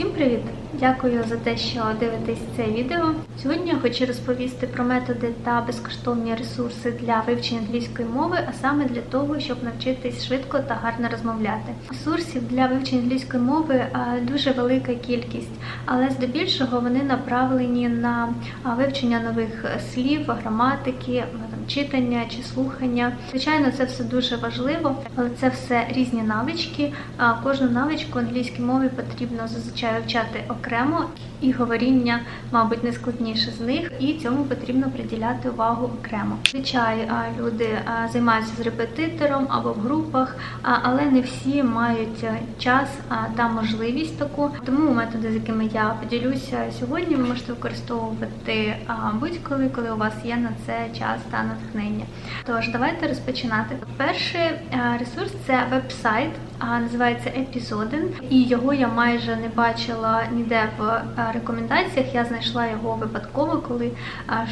Всім привіт! Дякую за те, що дивитесь це відео. Сьогодні я хочу розповісти про методи та безкоштовні ресурси для вивчення англійської мови, а саме для того, щоб навчитись швидко та гарно розмовляти. Ресурсів для вивчення англійської мови дуже велика кількість, але здебільшого вони направлені на вивчення нових слів, граматики, читання чи слухання. Звичайно, це все дуже важливо, але це все різні навички. Кожну навичку англійській мові потрібно зазвичай вивчати окремо, і говоріння, мабуть, найскладніше з них, і цьому потрібно приділяти увагу окремо. Звичай люди займаються з репетитором або в групах, але не всі мають час та можливість таку. Тому методи, з якими я поділюся сьогодні, ви можете використовувати будь-коли, коли у вас є на це час та натхнення. Тож давайте розпочинати. Перший ресурс це веб-сайт, називається Епізоден, і його я майже не бачила ніде в рекомендаціях. Я знайшла його випадково, коли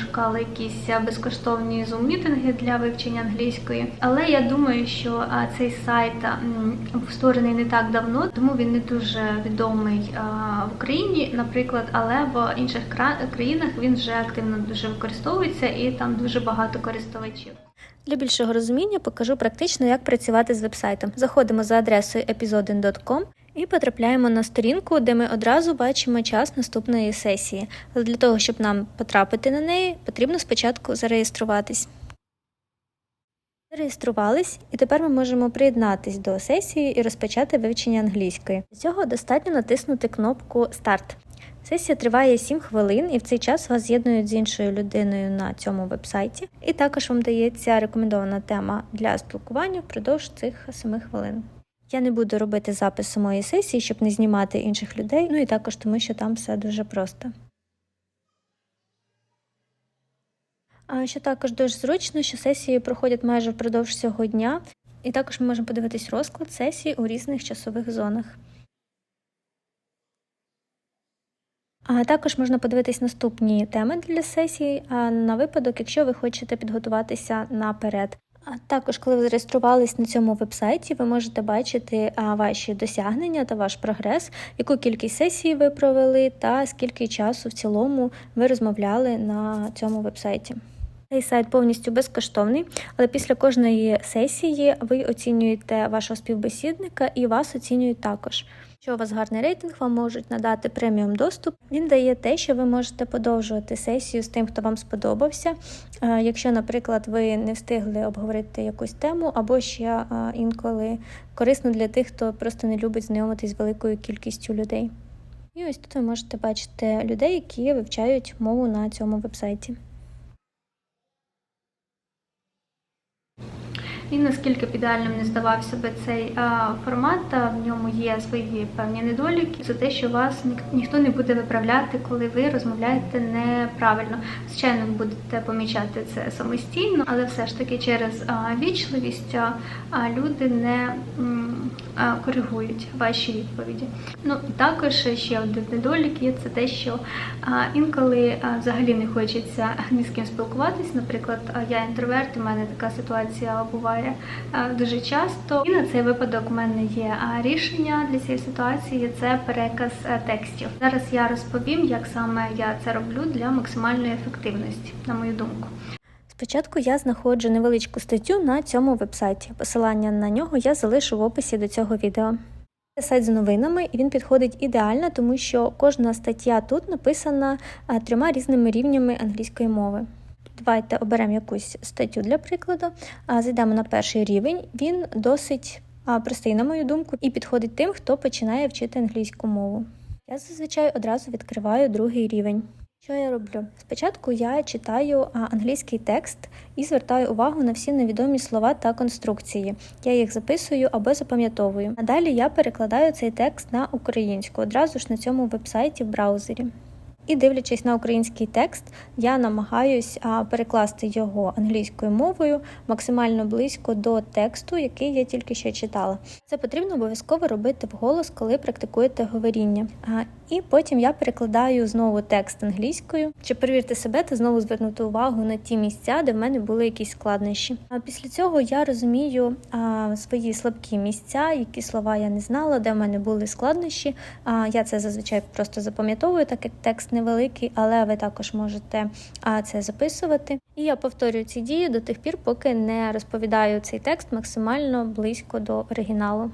шукала якісь безкоштовні зум-мітинги для вивчення англійської. Але я думаю, що цей сайт створений не так давно, тому він не дуже відомий в Україні, наприклад, але в інших країнах він вже активно дуже використовується і там дуже багато користувачів. Для більшого розуміння покажу практично, як працювати з вебсайтом. Заходимо за адресою episodin.com і потрапляємо на сторінку, де ми одразу бачимо час наступної сесії. Але для того, щоб нам потрапити на неї, потрібно спочатку зареєструватись. Зареєструвались, і тепер ми можемо приєднатись до сесії і розпочати вивчення англійської. Для цього достатньо натиснути кнопку Старт. Сесія триває 7 хвилин, і в цей час вас з'єднують з іншою людиною на цьому вебсайті. І також вам дається рекомендована тема для спілкування впродовж цих 7 хвилин. Я не буду робити запис самої сесії, щоб не знімати інших людей, ну і також тому, що там все дуже просто. А що також дуже зручно, що сесії проходять майже впродовж цього дня, і також ми можемо подивитись розклад сесій у різних часових зонах. А також можна подивитись наступні теми для сесії на випадок, якщо ви хочете підготуватися наперед. А також, коли ви зареєструвались на цьому вебсайті, ви можете бачити ваші досягнення та ваш прогрес, яку кількість сесій ви провели, та скільки часу в цілому ви розмовляли на цьому вебсайті. Цей сайт повністю безкоштовний, але після кожної сесії ви оцінюєте вашого співбесідника і вас оцінюють також. Якщо у вас гарний рейтинг, вам можуть надати преміум доступ. Він дає те, що ви можете подовжувати сесію з тим, хто вам сподобався. Е, Якщо, наприклад, ви не встигли обговорити якусь тему, або ще е, інколи корисно для тих, хто просто не любить знайомитись з великою кількістю людей. І ось тут ви можете бачити людей, які вивчають мову на цьому вебсайті. І наскільки б ідеальним не здавався би цей формат, а, в ньому є свої певні недоліки. Це те, що вас ніхто не буде виправляти, коли ви розмовляєте неправильно. Звичайно, ви будете помічати це самостійно, але все ж таки через вічливість люди не коригують ваші відповіді. Ну і також ще один недолік є це те, що інколи взагалі не хочеться ні з ким спілкуватись. Наприклад, я інтроверт, у мене така ситуація буває а, дуже часто. І на цей випадок у мене є рішення для цієї ситуації це переказ текстів. Зараз я розповім, як саме я це роблю для максимальної ефективності, на мою думку. Спочатку я знаходжу невеличку статтю на цьому вебсайті. Посилання на нього я залишу в описі до цього відео. Це сайт з новинами, і він підходить ідеально, тому що кожна стаття тут написана трьома різними рівнями англійської мови. Давайте оберемо якусь статтю для прикладу. Зайдемо на перший рівень. Він досить простий, на мою думку, і підходить тим, хто починає вчити англійську мову. Я зазвичай одразу відкриваю другий рівень. Що я роблю? Спочатку я читаю англійський текст і звертаю увагу на всі невідомі слова та конструкції. Я їх записую або запам'ятовую. А далі я перекладаю цей текст на українську одразу ж на цьому вебсайті в браузері. І дивлячись на український текст, я намагаюсь перекласти його англійською мовою максимально близько до тексту, який я тільки що читала. Це потрібно обов'язково робити вголос, коли практикуєте говоріння. І потім я перекладаю знову текст англійською. Щоб перевірити себе та знову звернути увагу на ті місця, де в мене були якісь складнощі. А після цього я розумію а, свої слабкі місця, які слова я не знала, де в мене були складнощі. А, я це зазвичай просто запам'ятовую, так як текст невеликий, але ви також можете а, це записувати. І я повторюю ці дії до тих пір, поки не розповідаю цей текст максимально близько до оригіналу.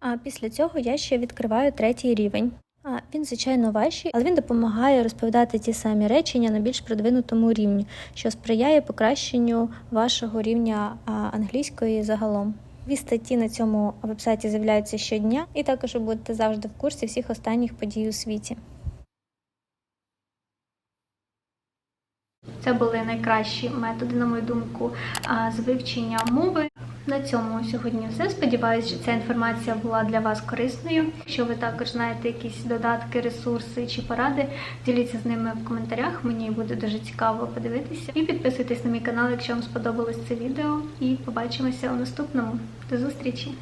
А після цього я ще відкриваю третій рівень. А він, звичайно, важчий, але він допомагає розповідати ті самі речення на більш продвинутому рівні, що сприяє покращенню вашого рівня англійської загалом. Дві статті на цьому вебсайті з'являються щодня, і також ви будете завжди в курсі всіх останніх подій у світі. Це були найкращі методи, на мою думку, з вивчення мови. На цьому сьогодні все. Сподіваюся, що ця інформація була для вас корисною. Якщо ви також знаєте якісь додатки, ресурси чи поради, діліться з ними в коментарях. Мені буде дуже цікаво подивитися. І підписуйтесь на мій канал, якщо вам сподобалось це відео. І побачимося у наступному. До зустрічі!